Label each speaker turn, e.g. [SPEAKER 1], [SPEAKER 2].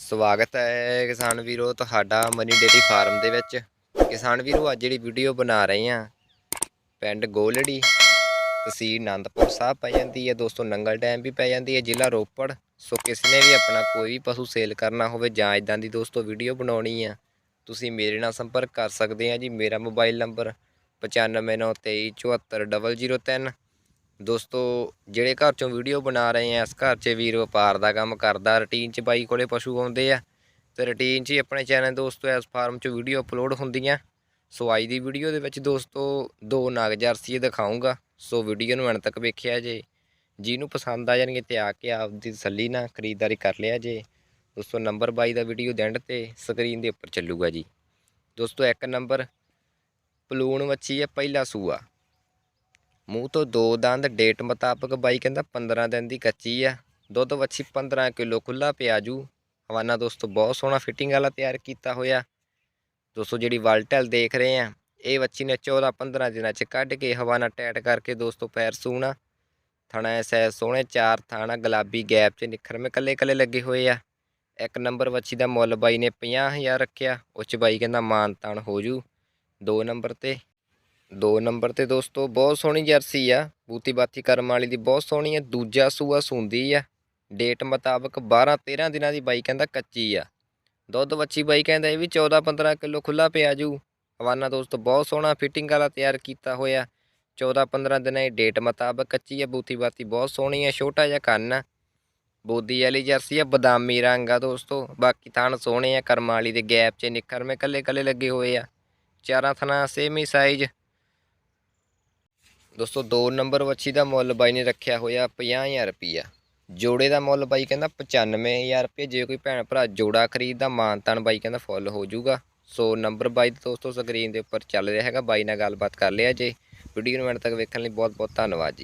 [SPEAKER 1] ਸਵਾਗਤ ਹੈ ਕਿਸਾਨ ਵੀਰੋ, ਤੁਹਾਡਾ ਮਨੀ ਡੇਰੀ ਫਾਰਮ ਦੇ ਵਿੱਚ। ਕਿਸਾਨ ਵੀਰੋ, ਅੱਜ ਜਿਹੜੀ ਵੀਡੀਓ ਬਣਾ ਰਹੇ ਆ ਪਿੰਡ ਗੋਲੜੀ, ਤਹਿਸੀਲ ਆਨੰਦਪੁਰ ਸਾਹਿਬ ਪੈ ਜਾਂਦੀ ਹੈ। ਦੋਸਤੋ, ਨੰਗਲ ਡੈਮ ਵੀ ਪੈ ਜਾਂਦੀ ਹੈ, ਜ਼ਿਲ੍ਹਾ ਰੋਪੜ। ਸੋ ਕਿਸੇ ਨੇ ਵੀ ਆਪਣਾ ਕੋਈ ਵੀ ਪਸ਼ੂ ਸੇਲ ਕਰਨਾ ਹੋਵੇ, ਜਾਂ ਇਦਾਂ ਦੀ ਦੋਸਤੋ ਵੀਡੀਓ ਬਣਾਉਣੀ ਆ, ਤੁਸੀਂ ਮੇਰੇ ਨਾਲ ਸੰਪਰਕ ਕਰ ਸਕਦੇ ਆ ਜੀ। ਮੇਰਾ ਮੋਬਾਈਲ ਨੰਬਰ 9593244003 ਦੋਸਤੋ, ਜਿਹੜੇ ਘਰ ਚੋਂ ਵੀਡੀਓ ਬਣਾ ਰਹੇ ਆ, ਇਸ ਘਰ 'ਚ ਵੀਰ ਵਪਾਰ ਦਾ ਕੰਮ ਕਰਦਾ ਰੁਟੀਨ 'ਚ ਬਾਈ ਕੋਲੇ ਪਸ਼ੂ ਆਉਂਦੇ ਆ। ਤੇ ਰੁਟੀਨ 'ਚ ਹੀ ਆਪਣੇ ਚੈਨਲ ਦੋਸਤੋ, ਇਸ ਫਾਰਮ 'ਚ ਵੀਡੀਓ ਅਪਲੋਡ ਹੁੰਦੀਆਂ। ਸੋ ਅੱਜ ਦੀ ਵੀਡੀਓ ਦੇ ਵਿੱਚ ਦੋਸਤੋ, ਦੋ ਨਾਗ ਜਰਸੀ ਦਿਖਾਉਂਗਾ ਸੋ ਵੀਡੀਓ ਨੂੰ ਅੰਤ ਤੱਕ ਵੇਖਿਆ ਜੇ। ਜਿਹਨੂੰ ਪਸੰਦ ਆ ਜਾਣਗੇ ਤੇ ਆ ਕੇ ਆਪਦੀ ਤਸੱਲੀ ਨਾਲ ਖਰੀਦਦਾਰੀ ਕਰ ਲਿਆ ਜੇ। ਦੋਸਤੋ ਨੰਬਰ 22 ਦਾ ਵੀਡੀਓ ਦੇ ਤੇ ਸਕਰੀਨ ਦੇ ਉੱਪਰ ਚੱਲੂਗਾ ਜੀ। ਦੋਸਤੋ, ਇੱਕ ਨੰਬਰ ਪਲੂਣ ਵੱਛੀ ਹੈ ਪਹਿਲਾ ਸੂਆ। ਮੂੰਹ ਤੋਂ ਦੋ ਦੰਦ ਡੇਟ ਮੁਤਾਬਕ ਬਾਈ ਕਹਿੰਦਾ 15 ਦਿਨ ਦੀ ਕੱਚੀ ਆ। ਦੁੱਧ ਵੱਛੀ 15 ਕਿਲੋ ਖੁੱਲਾ ਪਿਆਜੂ ਹਵਾਨਾ ਦੋਸਤੋ, ਬਹੁਤ ਸੋਹਣਾ ਫਿਟਿੰਗ ਵਾਲਾ ਤਿਆਰ ਕੀਤਾ ਹੋਇਆ। ਦੋਸਤੋ, ਜਿਹੜੀ ਵਲਟਲ ਦੇਖ ਰਹੇ ਆ, ਇਹ ਵੱਛੀ ਨੇ 14 15 ਦਿਨਾਂ ਚ ਕੱਢ ਕੇ ਹਵਾਨਾ ਟੈਟ ਕਰਕੇ ਦੋਸਤੋ ਪੈਰ ਸੂਣਾ। ਥਣਾ ਐਸੈ ਸੋਹਣੇ ਚਾਰ ਥਾਣਾ ਗੁਲਾਬੀ ਗੈਪ ਚ ਨਿਖਰਵੇਂ ਕੱਲੇ ਕੱਲੇ ਲੱਗੇ ਹੋਏ ਆ। ਇੱਕ ਨੰਬਰ ਵੱਛੀ ਦਾ ਮੁੱਲ ਬਾਈ ਨੇ 50000 ਰੱਖਿਆ ਉਹ ਚ ਬਾਈ ਕਹਿੰਦਾ ਮਾਨ ਤਾਨ ਹੋ ਜੂ। ਦੋ ਨੰਬਰ ਤੇ ਦੋ ਨੰਬਰ ਤੇ ਦੋਸਤੋ, ਬਹੁਤ ਸੋਹਣੀ ਜਰਸੀ ਆ। ਬੂਤੀ ਬਾਤੀ ਕਰਮ ਵਾਲੀ ਦੀ ਬਹੁਤ ਸੋਹਣੀ ਆ। ਦੂਜਾ ਸੂਆ ਸੁੰਦੀ ਆ। ਡੇਟ ਮੁਤਾਬਕ 12 13 ਦਿਨਾਂ ਦੀ ਬਾਈ ਕਹਿੰਦਾ ਕੱਚੀ ਆ। ਦੁੱਧ ਵੱਛੀ ਬਾਈ ਕਹਿੰਦਾ ਇਹ ਵੀ 14 15 ਕਿਲੋ ਖੁੱਲਾ ਪਿਆ ਜੂ। ਹਵਾਨਾ ਦੋਸਤੋ, ਬਹੁਤ ਸੋਹਣਾ ਫਿਟਿੰਗ ਵਾਲਾ ਤਿਆਰ ਕੀਤਾ ਹੋਇਆ। 14 15 ਦਿਨਾਂ ਦੀ ਡੇਟ ਮੁਤਾਬਕ ਕੱਚੀ ਆ। ਬੂਤੀ ਬਾਤੀ ਬਹੁਤ ਸੋਹਣੀ ਆ, ਛੋਟਾ ਜਿਹਾ ਕੰਨ ਆ। ਬੋਦੀ ਵਾਲੀ ਜਰਸੀ ਆ, ਬਦਾਮੀ ਰੰਗ ਆ ਦੋਸਤੋ। ਬਾਕੀ ਥਾਣ ਸੋਹਣੇ ਆ, ਕਰਮ ਵਾਲੀ ਦੇ ਗੈਪ 'ਚ ਨਿੱਖਰ ਮੇ ਕੱਲੇ ਕੱਲੇ ਲੱਗੇ ਹੋਏ ਆ। ਚਾਰਾਂ ਥਣਾ ਸੇਮ ਹੀ ਸਾਈਜ਼ ਦੋਸਤੋ 2 ਨੰਬਰ ਵੱਛੀ ਦਾ ਮੁੱਲ ਬਾਈ ਨੇ ਰੱਖਿਆ ਹੋਇਆ 50000 ਰੁਪਈਆ। ਜੋੜੇ ਦਾ ਮੁੱਲ ਬਾਈ ਕਹਿੰਦਾ 95000 ਰੁਪਏ ਜੇ ਕੋਈ ਭੈਣ ਭਰਾ ਜੋੜਾ ਖਰੀਦਦਾ, ਮਾਨਤਾਨ ਬਾਈ ਕਹਿੰਦਾ ਫੁੱਲ ਹੋ ਜਾਊਗਾ। ਸੋ ਨੰਬਰ ਬਾਈ ਦੋਸਤੋ, ਸਕਰੀਨ ਦੇ ਉੱਪਰ ਚੱਲ ਰਿਹਾ ਹੈਗਾ। ਬਾਈ ਨਾਲ ਗੱਲਬਾਤ ਕਰ ਲਿਆ ਜੇ। ਵੀਡੀਓ ਨੂੰ ਐਂਡ ਤੱਕ ਵੇਖਣ ਲਈ ਬਹੁਤ ਬਹੁਤ ਧੰਨਵਾਦ ਜੀ।